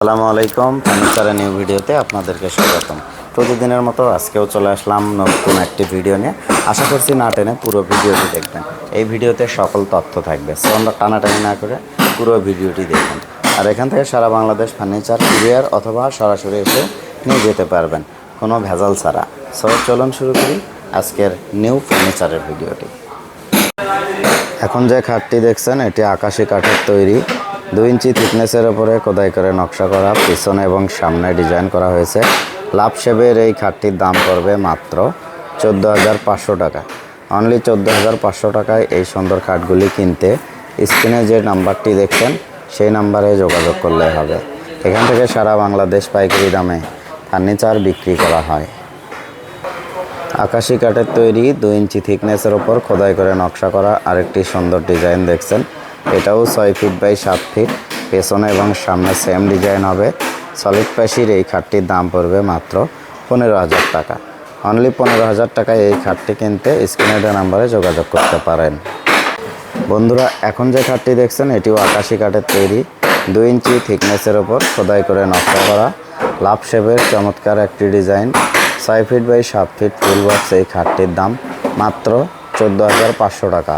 আসসালামু আলাইকুম, ফার্নিচারের নিউ ভিডিওতে আপনাদেরকে স্বাগতম। প্রতিদিনের মতো আজকেও চলে আসলাম নতুন একটি ভিডিও নিয়ে। আশা করছি না টেনে পুরো ভিডিওটি দেখবেন। এই ভিডিওতে সকল তথ্য থাকবে, সো আমরা টানাটানি না করে পুরো ভিডিওটি দেখবেন আর এখান থেকে সারা বাংলাদেশ ফার্নিচার, কুরিয়ার অথবা সরাসরি এসে নিয়ে যেতে পারবেন, কোনো ভেজাল ছাড়া। সো চলুন শুরু করি আজকের নিউ ফার্নিচারের ভিডিওটি। এখন যে খাটটি দেখছেন, এটি আকাশি কাঠের তৈরি দুই ইঞ্চি থিকনেসের ওপরে খোদাই করে নকশা করা, পিছনে এবং সামনে ডিজাইন করা হয়েছে। লাভ শেপের এই খাটটির দাম পড়বে মাত্র চোদ্দ হাজার পাঁচশো টাকা। অনলি চোদ্দ হাজার পাঁচশো টাকায় এই সুন্দর খাটগুলি কিনতে স্ক্রিনে যে নাম্বারটি দেখছেন, সেই নাম্বারে যোগাযোগ করলে হবে। এখান থেকে সারা বাংলাদেশ পাইকারি দামে ফার্নিচার বিক্রি করা হয়। আকাশি কাঠের তৈরি দুই ইঞ্চি থিকনেসের ওপর খোদাই করে নকশা করা আরেকটি সুন্দর ডিজাইন দেখছেন। এটাও ছয় ফিট বাই সাত ফিট পেছনে এবং সামনে সেম ডিজাইন হবে। সলিড প্যাশির এই খাটটির দাম পড়বে মাত্র পনেরো হাজার টাকা। অনলি পনেরো হাজার টাকায় এই খাটটি কিনতে স্ক্রিনে দেওয়া নাম্বারে যোগাযোগ করতে পারেন। বন্ধুরা, এখন যে খাটটি দেখছেন, এটিও আকাশি কাঠের তৈরি। দুই ইঞ্চি থিকনেসের ওপর খোদাই করে নকশা করা। লাভ শেপের চমৎকার একটি ডিজাইন ছয় ফিট বাই সাত ফিট ফুল বক্স এই খাটটির দাম মাত্র চোদ্দ হাজার পাঁচশো টাকা।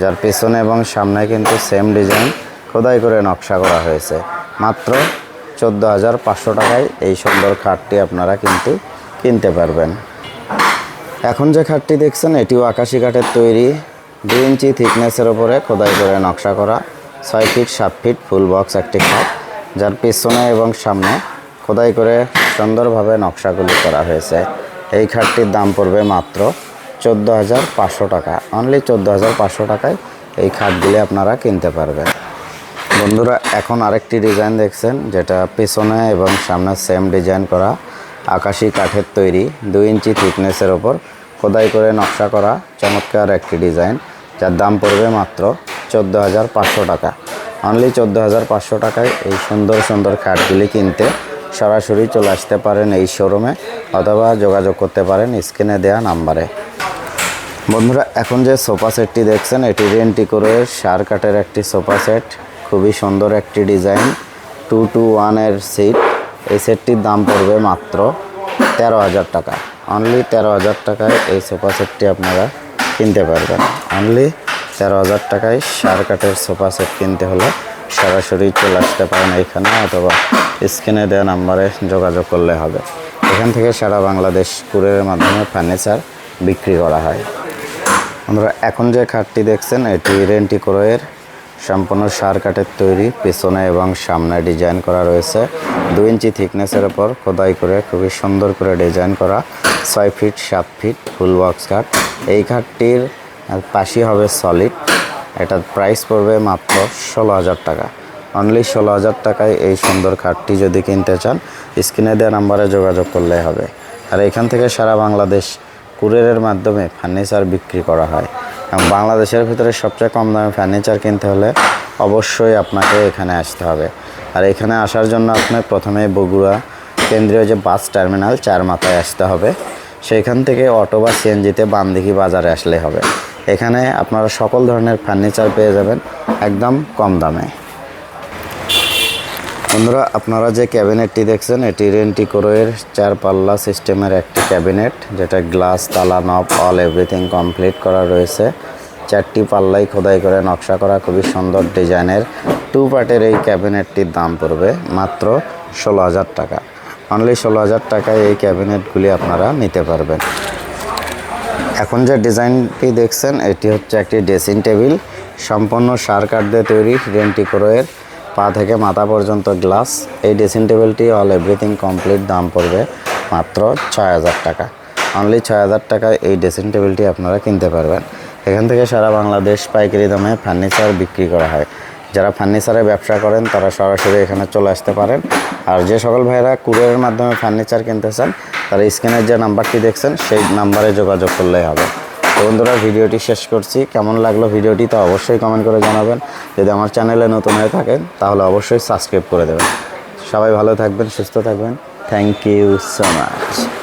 যার পেছনে এবং সামনে কিন্তু সেম ডিজাইন খোদাই করে নকশা করা হয়েছে। মাত্র চোদ্দ হাজার পাঁচশো টাকায় এই সুন্দর খাটটি আপনারা কিন্তু কিনতে পারবেন। এখন যে খাটটি দেখছেন, এটিও আকাশি কাঠের তৈরি। দুই ইঞ্চি থিকনেসের ওপরে খোদাই করে নকশা করা। ছয় ফিট সাত ফিট ফুল বক্স একটি খাট, যার পেছনে এবং সামনে খোদাই করে সুন্দরভাবে নকশাগুলি করা হয়েছে। এই খাটটির দাম পড়বে মাত্র চোদ্দ হাজার পাঁচশো টাকা। অনলি চোদ্দ হাজার পাঁচশো টাকায় এই খাটগুলি আপনারা কিনতে পারবেন। বন্ধুরা, এখন আরেকটি ডিজাইন দেখছেন, যেটা পেছনে এবং সামনে সেম ডিজাইন করা আকাশি কাঠের তৈরি, দুই ইঞ্চি থিকনেসের ওপর খোদাই করে নকশা করা চমৎকার একটি ডিজাইন যার দাম পড়বে মাত্র চোদ্দ হাজার পাঁচশো টাকা। অনলি চোদ্দ হাজার পাঁচশো টাকায় এই সুন্দর সুন্দর খাটগুলি কিনতে সরাসরি চলে আসতে পারেন এই শোরুমে অথবা যোগাযোগ করতে পারেন স্ক্রিনে দেওয়া নাম্বারে। বন্ধুরা, এখন যে সোফা সেটটি দেখছেন, এটি রেন্টি করে সার কাঠের একটি সোফা সেট। খুবই সুন্দর একটি ডিজাইন টু টু ওয়ানের সিট এই সেটটির দাম পড়বে মাত্র তেরো হাজার টাকা। অনলি তেরো হাজার টাকায় এই সোফা সেটটি আপনারা কিনতে পারবেন। অনলি তেরো হাজার টাকায় সার কাঠের সোফা সেট কিনতে হলে সরাসরি চলে আসতে পারেন এখানে অথবা স্ক্রিনে দেওয়া নাম্বারে যোগাযোগ করলে হবে। এখান থেকে সারা বাংলাদেশ কুরিয়ারের মাধ্যমে ফার্নিচার বিক্রি করা হয়। আমরা এখন যে খাটটি দেখছেন, এটি রেন্টি ক্রয়ের সম্পূর্ণ সার কাঠের তৈরি, পেছনে এবং সামনে ডিজাইন করা রয়েছে। দু ইঞ্চি থিকনেসের ওপর খোদাই করে খুবই সুন্দর করে ডিজাইন করা ছয় ফিট, সাত ফিট, ফুল বক্স কাঠ এই খাটটির পাশি হবে সলিড। এটার প্রাইস পড়বে মাত্র ষোলো হাজার টাকা। অনলি ষোলো হাজার টাকায় এই সুন্দর খাটটি যদি কিনতে চান, স্ক্রিনে দেওয়া নাম্বারে যোগাযোগ করলে হবে। আর এখান থেকে সারা বাংলাদেশ কুরিয়ারের মাধ্যমে ফার্নিচার বিক্রি করা হয়। এবং বাংলাদেশের ভিতরে সবচেয়ে কম দামে ফার্নিচার কিনতে হলে অবশ্যই আপনাকে এখানে আসতে হবে। আর এখানে আসার জন্য আপনার প্রথমে বগুড়া কেন্দ্রীয় যে বাস টার্মিনাল, চার মাথায় আসতে হবে। সেইখান থেকে অটো বা সিএনজিতে বামদিঘি বাজারে আসলে হবে। এখানে আপনারা সকল ধরনের ফার্নিচার পেয়ে যাবেন একদম কম দামে। বন্ধুরা, আপনারা যে ক্যাবিনেটটি দেখছেন, এটি রেন্টি কোরোয়ের চার পাল্লা সিস্টেমের একটি ক্যাবিনেট, যেটা গ্লাস, তালা, নব, অল, এভরিথিং কমপ্লিট করা রয়েছে। চারটি পাল্লাই খোদাই করে নকশা করা খুবই সুন্দর ডিজাইনের। টু পার্টের এই ক্যাবিনেটটির দাম পড়বে মাত্র ষোলো হাজার টাকা। অনলি ষোলো হাজার টাকায় এই ক্যাবিনেটগুলি আপনারা নিতে পারবেন। এখন যে ডিজাইনটি দেখছেন, এটি হচ্ছে একটি ড্রেসিং টেবিল। সম্পূর্ণ সার কাঠ দিয়ে তৈরি রেন্টি ক্রোয়ের পা থেকে মাথা পর্যন্ত গ্লাস। এই ড্রেসিং টেবিলটি অল এভরিথিং কমপ্লিট দাম পড়বে মাত্র ছয় হাজার টাকা। অনলি ছয় হাজার টাকায় এই ড্রেসিং টেবিলটি আপনারা কিনতে পারবেন। এখান থেকে সারা বাংলাদেশ পাইকারি দামে ফার্নিচার বিক্রি করা হয়। যারা ফার্নিচারের ব্যবসা করেন, তারা সরাসরি এখানে চলে আসতে পারেন। আর যে সকল ভাইয়েরা কুরিয়ারের মাধ্যমে ফার্নিচার কিনতে চান, তারা স্ক্রিনের যে নাম্বারটি দেখছেন, সেই নাম্বারে যোগাযোগ করলেই হবে। তো বন্ধুরা, ভিডিওটি শেষ করছি। কেমন লাগল ভিডিওটি তো অবশ্যই কমেন্ট করে জানাবেন। যদি আমার চ্যানেলে নতুন হয়ে থাকেন, তাহলে অবশ্যই সাবস্ক্রাইব করে দেবেন। সবাই ভালো থাকবেন, সুস্থ থাকবেন। Thank you so much